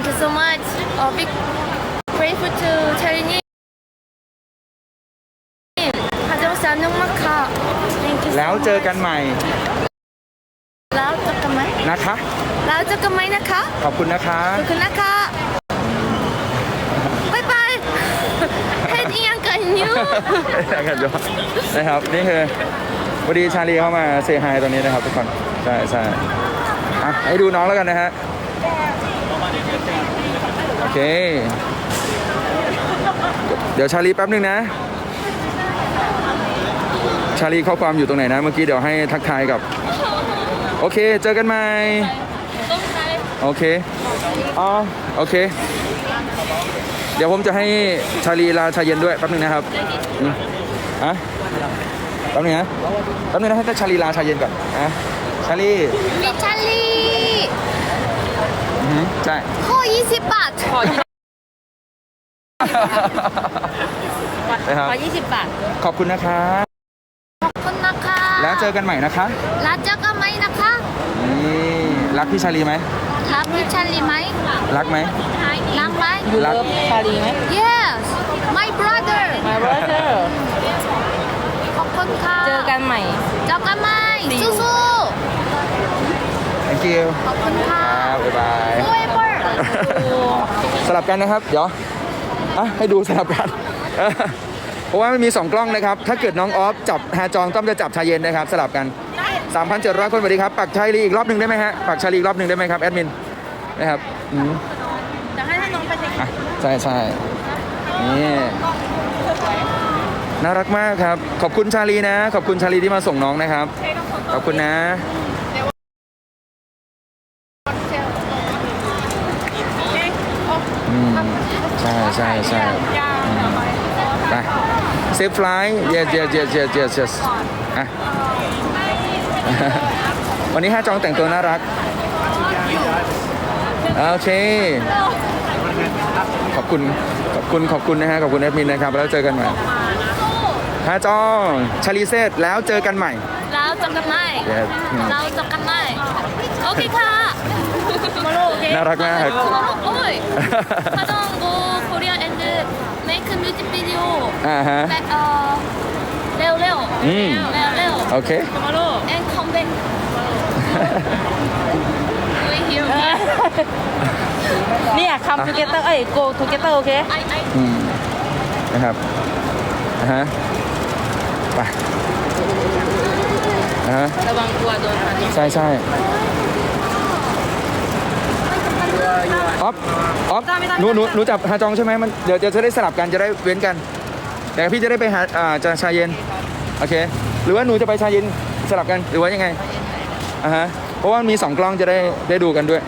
Thank you so much. Uh, big grateful to Charlie 하정씨 안녕마카. Thank you so แล้วเจอกัน much. ใหม่ 라우 잠깐만. นะคะ 라우 잠깐만 나카. ขอบคุณนะคะ 그 나카. 바이바이. 헤드 이안가 뉴. นะครับเดี๋ยวนะครับ นี่คือพอดีชาลีเข้ามาเซฮายตรงนี้นะครับทุกคน ใช่ใช่อ่ะให้ดูน้องแล้วกันนะฮะ โอเค เดี๋ยวชาลีแป๊บนึงนะ ชาลีข้อความอยู่ตรงไหนนะ เมื่อกี้เดี๋ยวให้ทักทายกับ โอเค เจอกันใหม่ โอเค อ๋อ โอเค เดี๋ยวผมจะให้ชาลีลาชาเย็นด้วยแป๊บนึงนะครับอืมอะแป๊บนึงนะแป๊บนึงนะให้ชาลีลาชาเย็นก่อนอะชาลี ใช่ โอ้ยี่บาทขอ20บาท ขอบคุณนะคะ ขอบคุณนะคะแล้วเจอกันใหม่นะคะ แล้วเจอกันไหมนะคะนี่รักพี่ชาลีไหม รักพี่ชาลีไหมรักไหม รักไหมรักชาลีไหม yes my brother มาเวอร์เจอขอบคุณค่ะเจอกันใหม่ เจอกันไหมสู้ๆ thank you ขอบคุณค่ะ บ๊ายบาย Forever. สลับกันนะครับ เดี๋ยวอะให้ดูสลับกัน เพราะว่ามันมี 2 กล้องนะครับ ถ้าเกิดน้องออฟจับฮาจองต้อมจะจับชายเย็นนะครับ สลับกัน 3,700 คนสวัสดีครับ ปักชายลีอีกรอบหนึ่งได้ไหมฮะ ปักชายลีอีกรอบหนึ่งได้ไหมครับแอดมิน นะครับอืมจะให้น้องไปเช็คอะใช่ใช่นี่น่ารักมากครับ ขอบคุณชาลีนะ ขอบคุณชาลีที่มาส่งน้องนะครับ ขอบคุณนะ ใช่ใช่ใช่ไปเซฟไลท์เยเยเยเยเยเยอะ วันนี้ห้าจองแต่งตัวน่ารัก โอเค ขอบคุณ ขอบคุณ ขอบคุณนะฮะ ขอบคุณแอดมินนะครับ แล้วเจอกันใหม่ห้าจองชาลีเซตแล้วเจอกันใหม่ แล้วจบกันไหม่เราจบกันใหม่โอเคค่ะ น่ารักมาก โอ้ยพาดองโกโคเรียแอนด์เมคมิวสิกวิดีโออ่าฮะ แบ็คเอ่อเร็วเร็วอืม เร็วเร็วโอเค แอนคอมเบนคุยหิวเนี่ยคำทูเกเตอร์เอ้ยโกทูเกเตอร์โอเคไอไออืมนะครับฮะไปฮะระวังตัวโดนใช่ใช่ ออฟออฟหนูหนูหนูจับฮาจองใช่ไหมมันเดี๋ยวเดี๋ยวจะได้สลับกันจะได้เว้นกัน แต่พี่จะได้ไปหาอ่าจะชาเย็นโอเค หรือว่าหนูจะไปชาเย็นสลับกันหรือว่ายังไงอ่าฮะเพราะว่ามีสองกล้องจะได้ได้ดูกันด้วย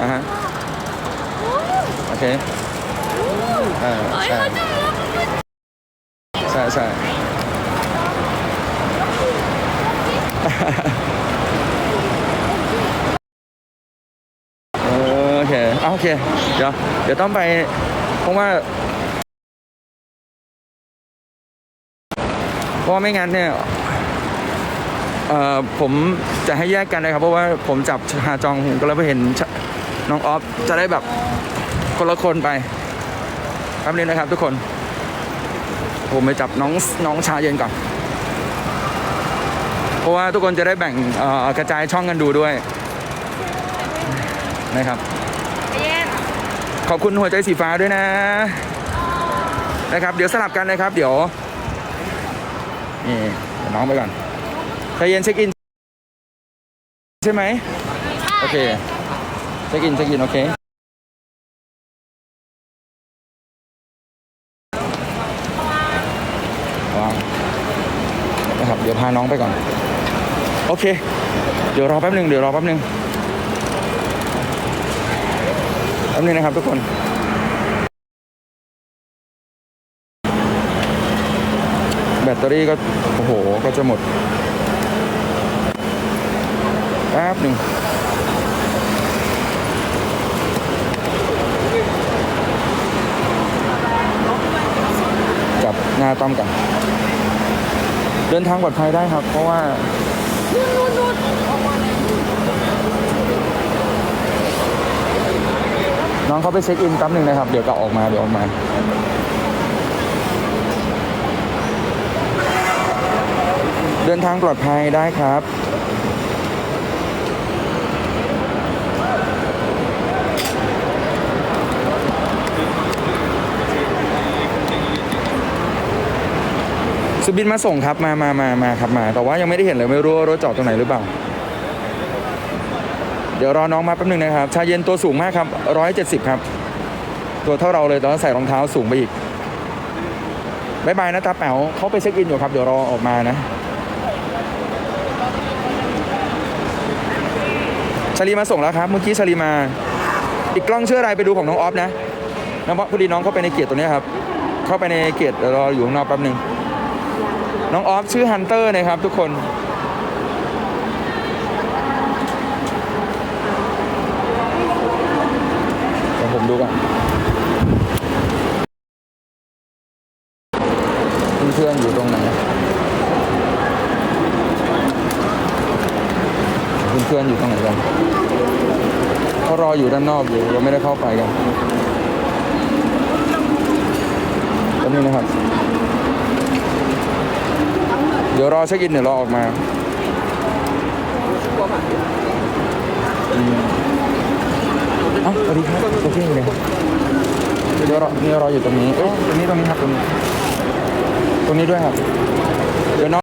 อ่าฮะโอเคเออใช่ใช่ใช่ เออ โอเค เดี๋ยว เดี๋ยวต้องไป เพราะว่า เพราะว่าไม่งั้นเนี่ยเอ่อผมจะให้แยกกันนะครับ เพราะว่าผมจับฮาจองผมก็เลยไปเห็นน้องออฟจะได้แบบคนละคนไปแป๊บนึงนะครับทุกคน ผมไปจับน้องน้องชาเย็นก่อน เพราะว่าทุกคนจะได้แบ่งกระจายช่องกันดูด้วยนะครับ ขอบคุณหัวใจสีฟ้าด้วยนะ นะครับ เดี๋ยวสลับกันนะครับ เดี๋ยวนี่เดี๋ยวน้องไปก่อนใจเย็นเช็คอิน ใช่ไหมโอเคเช็คอินเช็คอินโอเคนะครับเดี๋ยวพาน้องไปก่อน โอเค เดี๋ยวรอแป๊บหนึ่งเดี๋ยวรอแป๊บหนึ่ง แป๊บนึงนะครับทุกคนแบตเตอรี่ก็ โอ้โห ก็จะหมดแป๊บหนึ่งจับหน้าต้อมกัน เดินทางปลอดภัยได้ครับ เพราะว่า น้องเขาไปเช็คอินแป๊บหนึ่งนะครับ เดี๋ยวก็ออกมาเดี๋ยวออกมาเดินทางปลอดภัยได้ครับ สุบินมาส่งครับ มามามามาครับมา แต่ว่ายังไม่ได้เห็นเลยไม่รู้ว่ารถจอดตรงไหนหรือเปล่า เดี๋ยวรอน้องมาแป๊บหนึงนะครับ ชาเย็นตัวสูงมากครับร้อยเจ็ดสิบครับ ตัวเท่าเราเลยตอนใส่รองเท้าสูงไปอีกบายบายนะตาแป๋วเขาไปเช็คอินอยู่ครับ เดี๋ยวรอออกมานะชาลีมาส่งแล้วครับเมื่อกี้ชาลีมา อีกกล้องเชื่ออะไรไปดูของน้องออฟนะน้องพอดีน้องเข้าไปในเกียรติตัวนี้ครับ เข้าไปในเกียรเดี๋ยวรออยู่ข้างนอกแป๊บหนึงน้องออฟชื่อฮันเตอร์นะครับทุกคน ดูก่อนเพื่อนๆอยู่ตรงไหนเพื่อนๆอยู่ตรงไหนกันเขารออยู่ด้านนอกอยู่ยังไม่ได้เข้าไปกันแป๊บนึงนะครับ เดี๋ยวรอเช็คอินเดี๋ยวรอออกมา อ้าสวัสดีครับโอเคเลยเดี๋ยวรอนี่รออยู่ตรงนี้เอ้ยตรงนี้ตรงนี้ครับตรงนี้ตรงนี้ด้วยครับเดี๋ยวน้อง